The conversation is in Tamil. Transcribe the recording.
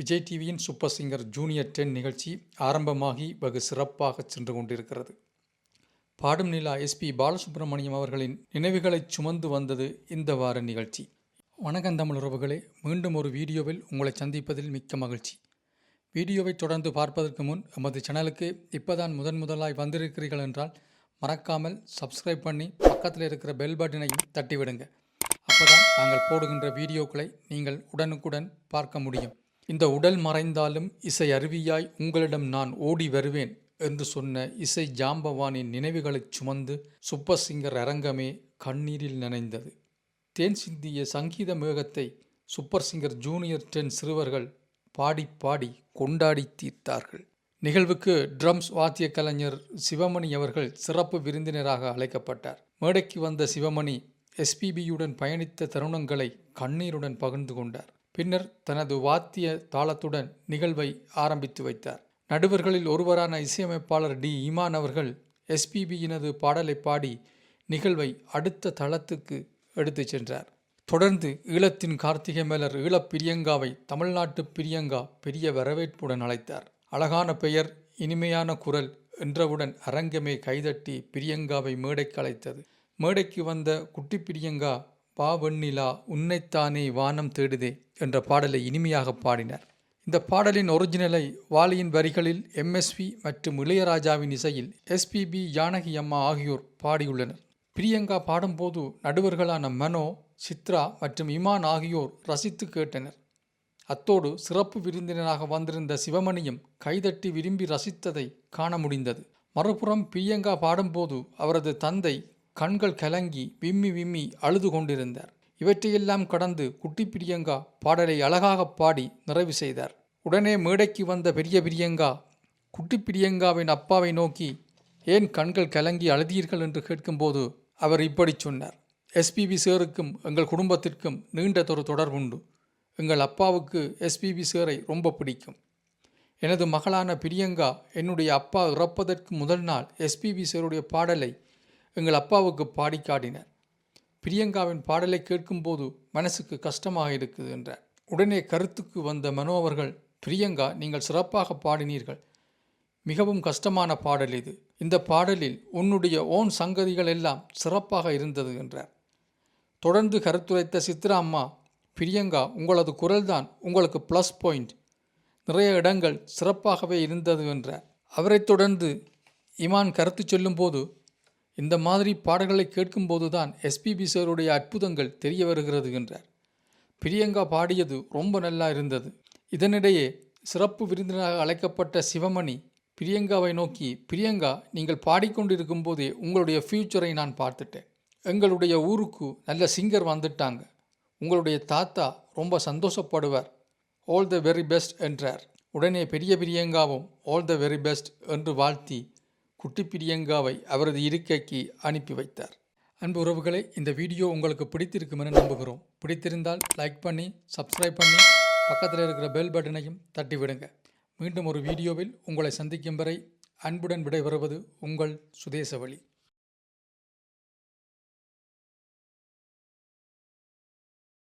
விஜய் டிவியின் சூப்பர் சிங்கர் ஜூனியர் டென் நிகழ்ச்சி ஆரம்பமாகி வெகு சிறப்பாக சென்று கொண்டிருக்கிறது. பாடும் நிலா எஸ்பி பாலசுப்ரமணியம் அவர்களின் நினைவுகளைச் சுமந்து வந்தது இந்த வார நிகழ்ச்சி. வணக்கம் தமிழ் உறவுகளே. மீண்டும் ஒரு வீடியோவில் உங்களை சந்திப்பதில் மிக்க மகிழ்ச்சி. வீடியோவை தொடர்ந்து பார்ப்பதற்கு முன் எமது சேனலுக்கு இப்போதான் முதன் முதலாய் வந்திருக்கிறீர்கள் என்றால் மறக்காமல் சப்ஸ்கிரைப் பண்ணி பக்கத்தில் இருக்கிற பெல் பட்டனையும் தட்டிவிடுங்க. அப்போதான் நாங்கள் போடுகின்ற வீடியோக்களை நீங்கள் உடனுக்குடன் பார்க்க முடியும். இந்த உடல் மறைந்தாலும் இசை அருவியாய் உங்களிடம் நான் ஓடி வருவேன் என்று சொன்ன இசை ஜாம்பவானின் நினைவுகளைச் சுமந்து சூப்பர் சிங்கர் அரங்கமே கண்ணீரில் நனைந்தது. தேன் சிந்திய சங்கீத மேகத்தை சூப்பர் சிங்கர் ஜூனியர் டென் சிறுவர்கள் பாடி பாடி கொண்டாடி தீர்த்தார்கள். நிகழ்வுக்கு ட்ரம்ஸ் வாத்திய கலைஞர் சிவமணி அவர்கள் சிறப்பு விருந்தினராக அழைக்கப்பட்டார். மேடைக்கு வந்த சிவமணி எஸ்பிபியுடன் பயணித்த தருணங்களை கண்ணீருடன் பகிர்ந்து கொண்டார். பின்னர் தனது வாத்திய தாளத்துடன் நிகழ்வை ஆரம்பித்து வைத்தார். நடுவர்களில் ஒருவரான இசையமைப்பாளர் டி. இமான் அவர்கள் எஸ்பிபியினது பாடலை பாடி நிகழ்வை அடுத்த தளத்துக்கு எடுத்துச் சென்றார். தொடர்ந்து ஈழத்தின் கார்த்திகை மேலர் ஈழப் பிரியங்காவை தமிழ்நாட்டு பிரியங்கா பெரிய வரவேற்புடன் அழைத்தார். அழகான பெயர் இனிமையான குரல் என்றவுடன் அரங்கமே கைதட்டி பிரியங்காவை மேடைக்கு அழைத்தது. மேடைக்கு வந்த குட்டி பிரியங்கா பாவெண்ணிலா உன்னைத்தானே வானம் தேடுதே என்ற பாடலை இனிமையாக பாடினார். இந்த பாடலின் ஒரிஜினலை வாலியின் வரிகளில் எம்எஸ்வி மற்றும் இளையராஜாவின் இசையில் எஸ்பிபி ஜானகி அம்மா ஆகியோர் பாடியுள்ளனர். பிரியங்கா பாடும்போது நடுவர்களான மனோ சித்ரா மற்றும் இமான் ஆகியோர் ரசித்து கேட்டனர். அத்தோடு சிறப்பு விருந்தினராக வந்திருந்த சிவமணியும் கைதட்டி விரும்பி ரசித்ததை காண முடிந்தது. மறுபுறம் பிரியங்கா பாடும்போது அவரது தந்தை கண்கள் கலங்கி விம்மி விம்மி அழுது கொண்டிருந்தார். இவற்றையெல்லாம் கடந்து குட்டி பிரியங்கா பாடலை அழகாக பாடி நிறைவு செய்தார். உடனே மேடைக்கு வந்த பெரிய பிரியங்கா குட்டி பிரியங்காவின் அப்பாவை நோக்கி ஏன் கண்கள் கலங்கி அழுதீர்கள் என்று கேட்கும்போது அவர் இப்படி சொன்னார். எஸ்பிபி சேருக்கும் எங்கள் குடும்பத்திற்கும் நீண்டதொரு தொடர்புண்டு. எங்கள் அப்பாவுக்கு எஸ்பிபி சேரை ரொம்ப பிடிக்கும். எனது மகளான பிரியங்கா என்னுடைய அப்பா இறப்பதற்கு முதல் நாள் எஸ்பிபி சேருடைய பாடலை எங்கள் அப்பாவுக்கு பாடி காட்டினார். பிரியங்காவின் பாடலை கேட்கும்போது மனசுக்கு கஷ்டமாக இருக்குது என்றார். உடனே கருத்துக்கு வந்த மனோ அவர்கள் பிரியங்கா நீங்கள் சிறப்பாக பாடினீர்கள். மிகவும் கஷ்டமான பாடல் இது. இந்த பாடலில் உன்னுடைய ஓன் சங்கதிகள் எல்லாம் சிறப்பாக இருந்தது என்றார். தொடர்ந்து கருத்துரைத்த சித்ரா அம்மா பிரியங்கா உங்களது குரல்தான் உங்களுக்கு ப்ளஸ் பாயிண்ட் நிறைய இடங்கள் சிறப்பாகவே இருந்தது என்றார். அவரைத் தொடர்ந்து இமான் கருத்து சொல்லும்போது இந்த மாதிரி பாடல்களை கேட்கும்போது தான் எஸ்பிபி சாருடைய அற்புதங்கள் தெரிய வருகிறது என்றார். பிரியங்கா பாடியது ரொம்ப நல்லா இருந்தது. இதனிடையே சிறப்பு விருந்தினராக அழைக்கப்பட்ட சிவமணி பிரியங்காவை நோக்கி பிரியங்கா நீங்கள் பாடிக்கொண்டிருக்கும் போதே உங்களுடைய ஃப்யூச்சரை நான் பார்த்துட்டேன். எங்களுடைய ஊருக்கு நல்ல சிங்கர் வந்துட்டாங்க. உங்களுடைய தாத்தா ரொம்ப சந்தோஷப்படுவார். ஆல் த வெரி பெஸ்ட் என்றார். உடனே பெரிய பிரியங்காவும் ஆல் த வெரி பெஸ்ட் என்று வாழ்த்தி குட்டி பிரியங்காவை அவரது இருக்கைக்கு அனுப்பி வைத்தார். அன்பு உறவுகளை இந்த வீடியோ உங்களுக்கு பிடித்திருக்கும் என நம்புகிறோம். பிடித்திருந்தால் லைக் பண்ணி சப்ஸ்கிரைப் பண்ணி பக்கத்தில் இருக்கிற பெல் பட்டனையும் தட்டிவிடுங்க. மீண்டும் ஒரு வீடியோவில் உங்களை சந்திக்கும் வரை அன்புடன் விடைபெறுவது உங்கள் சுதேசவழி.